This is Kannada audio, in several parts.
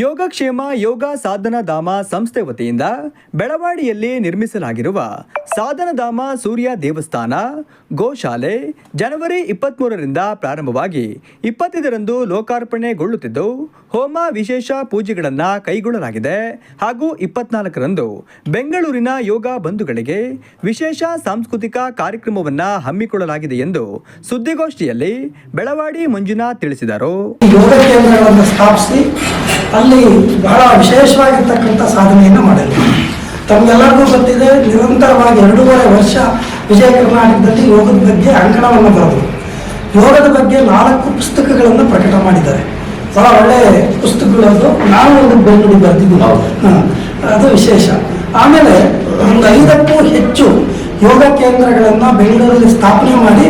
ಯೋಗಕ್ಷೇಮ, ಯೋಗ ಸಾಧನಧಾಮ ಸಂಸ್ಥೆ ವತಿಯಿಂದ ಬೆಳವಾಡಿಯಲ್ಲಿ ನಿರ್ಮಿಸಲಾಗಿರುವ ಸಾಧನಧಾಮ ಸೂರ್ಯ ದೇವಸ್ಥಾನ ಗೋಶಾಲೆ ಜನವರಿ ಇಪ್ಪತ್ತ್ಮೂರರಿಂದ ಪ್ರಾರಂಭವಾಗಿ ಇಪ್ಪತ್ತೈದರಂದು ಲೋಕಾರ್ಪಣೆಗೊಳ್ಳುತ್ತಿದ್ದು, ಹೋಮ ವಿಶೇಷ ಪೂಜೆಗಳನ್ನು ಕೈಗೊಳ್ಳಲಾಗಿದೆ. ಹಾಗೂ ಇಪ್ಪತ್ನಾಲ್ಕರಂದು ಬೆಂಗಳೂರಿನ ಯೋಗ ಬಂಧುಗಳಿಗೆ ವಿಶೇಷ ಸಾಂಸ್ಕೃತಿಕ ಕಾರ್ಯಕ್ರಮವನ್ನು ಹಮ್ಮಿಕೊಳ್ಳಲಾಗಿದೆ ಎಂದು ಸುದ್ದಿಗೋಷ್ಠಿಯಲ್ಲಿ ಬೆಳವಾಡಿ ಮಂಜುನಾಥ್ ತಿಳಿಸಿದರು. ಅಲ್ಲಿ ಬಹಳ ವಿಶೇಷವಾಗಿರ್ತಕ್ಕಂಥ ಸಾಧನೆಯನ್ನು ಮಾಡಿದ್ರು ತಮಗೆಲ್ಲರಿಗೂ ಗೊತ್ತಿದೆ ನಿರಂತರವಾಗಿ ಎರಡೂವರೆ ವರ್ಷ ವಿಜಯ ಕರ್ನಾಟಕದಲ್ಲಿ ಯೋಗದ ಬಗ್ಗೆ ಅಂಕಣವನ್ನು ಬರೆದರು ಯೋಗದ ಬಗ್ಗೆ ನಾಲ್ಕು ಪುಸ್ತಕಗಳನ್ನು ಪ್ರಕಟ ಮಾಡಿದ್ದಾರೆ. ಬಹಳ ಒಳ್ಳೆ ಪುಸ್ತಕಗಳದ್ದು. ನಾನು ಒಂದು ಬೆಂಗಳೂರಿಗೆ ಬರೆದಿದ್ದು ಅದು ವಿಶೇಷ. ಆಮೇಲೆ ಒಂದು ಐದಕ್ಕೂ ಹೆಚ್ಚು ಯೋಗ ಕೇಂದ್ರಗಳನ್ನು ಬೆಂಗಳೂರಲ್ಲಿ ಸ್ಥಾಪನೆ ಮಾಡಿ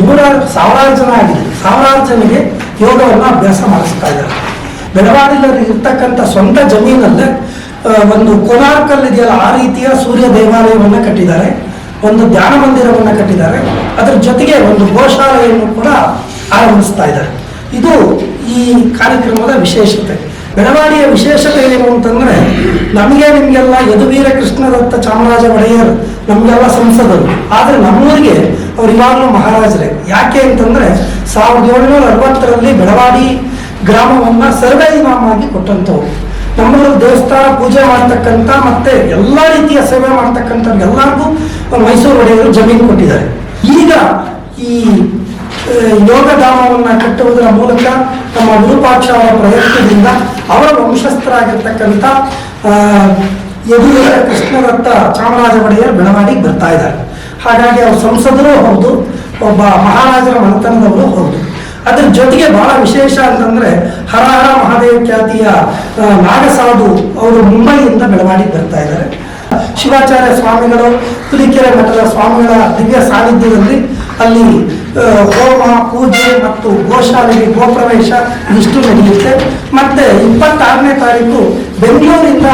ನೂರಾರು ಸಾವಿರಾರು ಜನ ಆಗಿದೆ. ಸಾವಿರಾರು ಜನರಿಗೆ ಯೋಗವನ್ನು ಅಭ್ಯಾಸ ಮಾಡಿಸ್ತಾ ಇದ್ದಾರೆ. ಬೆಳವಾಡಿಯಲ್ಲಿ ಇರ್ತಕ್ಕಂಥ ಸ್ವಂತ ಜಮೀನಲ್ಲೇ ಒಂದು ಇದೆಯಲ್ಲ ಆ ರೀತಿಯ ಸೂರ್ಯ ದೇವಾಲಯವನ್ನು ಕಟ್ಟಿದ್ದಾರೆ. ಒಂದು ಧ್ಯಾನ ಮಂದಿರವನ್ನು ಕಟ್ಟಿದ್ದಾರೆ. ಅದರ ಜೊತೆಗೆ ಒಂದು ಗೋಶಾಲೆಯನ್ನು ಕೂಡ ಆರಂಭಿಸ್ತಾ ಇದ್ದಾರೆ. ಇದು ಈ ಕಾರ್ಯಕ್ರಮದ ವಿಶೇಷತೆ. ಬೆಳವಾಡಿಯ ವಿಶೇಷತೆ ಏನು ಅಂತಂದ್ರೆ, ನಮಗೆ ನಿಮಗೆಲ್ಲ ಯದುವೀರ ಕೃಷ್ಣದತ್ತ ಚಾಮರಾಜ ಒಡೆಯರ್ ನಮಗೆಲ್ಲ ಸಂಸದರು. ಆದರೆ ನಮ್ಮೂರಿಗೆ ಅವ್ರು ಇವಾಗಲೂ ಮಹಾರಾಜರೇ. ಯಾಕೆ ಅಂತಂದ್ರೆ, ಸಾವಿರದ ಏಳುನೂರ ಅರವತ್ತರಲ್ಲಿ ಬೆಳವಾಡಿ ಗ್ರಾಮವನ್ನ ಸರ್ವೆ ಆಗಿ ಕೊಟ್ಟಂಥವ್ರು. ನಮ್ಮೂರು ದೇವಸ್ಥಾನ ಪೂಜೆ ಮಾಡ್ತಕ್ಕಂಥ ಮತ್ತೆ ಎಲ್ಲ ರೀತಿಯ ಸೇವೆ ಮಾಡ್ತಕ್ಕಂಥ ಎಲ್ಲರಿಗೂ ಮೈಸೂರು ಒಡೆಯರು ಜಮೀನು ಕೊಟ್ಟಿದ್ದಾರೆ. ಈಗ ಈ ಯೋಗಧಾಮವನ್ನು ಕಟ್ಟುವುದರ ಮೂಲಕ ನಮ್ಮ ವಿರೂಪಾಕ್ಷ ಅವರ ಪ್ರಯತ್ನದಿಂದ ಅವರ ವಂಶಸ್ಥರಾಗಿರ್ತಕ್ಕಂಥ ಯದುವೀರ ಕೃಷ್ಣದತ್ತ ಚಾಮರಾಜ ಒಡೆಯರ್ ಬೆಳವಾಡಿಗೆ ಬರ್ತಾ ಇದ್ದಾರೆ. ಹಾಗಾಗಿ ಅವ್ರ ಸಂಸದರು ಹೌದು, ಒಬ್ಬ ಮಹಾರಾಜರ ಮನೆತನದವರು ಹೌದು. ಅದ್ರ ಜೊತೆಗೆ ಬಹಳ ವಿಶೇಷ ಅಂತಂದ್ರೆ ಹರ ಹರ ಮಹಾದೇವ ಖ್ಯಾತಿಯ ನಾಗಸಾಧು ಅವರು ಮುಂಬೈಯಿಂದ ಬೆಳವಾಡಿ ಬರ್ತಾ ಇದ್ದಾರೆ. ಶಿವಾಚಾರ್ಯ ಸ್ವಾಮಿಗಳು, ತುಲಿಕೆರೆ ಮಠದ ಸ್ವಾಮಿಗಳ ದಿವ್ಯ ಸಾನ್ನಿಧ್ಯದಲ್ಲಿ ಅಲ್ಲಿ ಹೋಮ, ಪೂಜೆ ಮತ್ತು ಗೋಶಾಲೆಗೆ ಗೋಪ್ರವೇಶ ಇಷ್ಟು ನಡೆಯುತ್ತೆ. ಮತ್ತೆ ಇಪ್ಪತ್ತಾರನೇ ತಾರೀಕು ಬೆಂಗಳೂರಿಂದ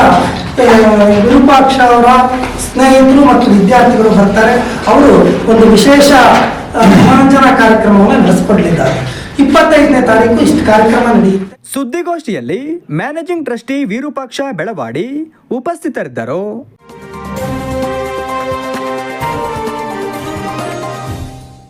ವಿರೂಪಾಕ್ಷ ಅವರ ಸ್ನೇಹಿತರು ಮತ್ತು ವಿದ್ಯಾರ್ಥಿಗಳು ಬರ್ತಾರೆ. ಅವರು ಒಂದು ವಿಶೇಷ ಮನೋರಂಜನಾ ಕಾರ್ಯಕ್ರಮವನ್ನು ನಡೆಸಿಕೊಡಲಿದ್ದಾರೆ. ಇಪ್ಪತ್ತೈದನೇ ತಾರೀಕು ಇಷ್ಟು ಕಾರ್ಯಕ್ರಮ ನಡೆಯುತ್ತೆ. ಸುದ್ದಿಗೋಷ್ಠಿಯಲ್ಲಿ ಮ್ಯಾನೇಜಿಂಗ್ ಟ್ರಸ್ಟಿ ವಿರೂಪಾಕ್ಷ ಬೆಳವಾಡಿ ಉಪಸ್ಥಿತರಿದ್ದರು.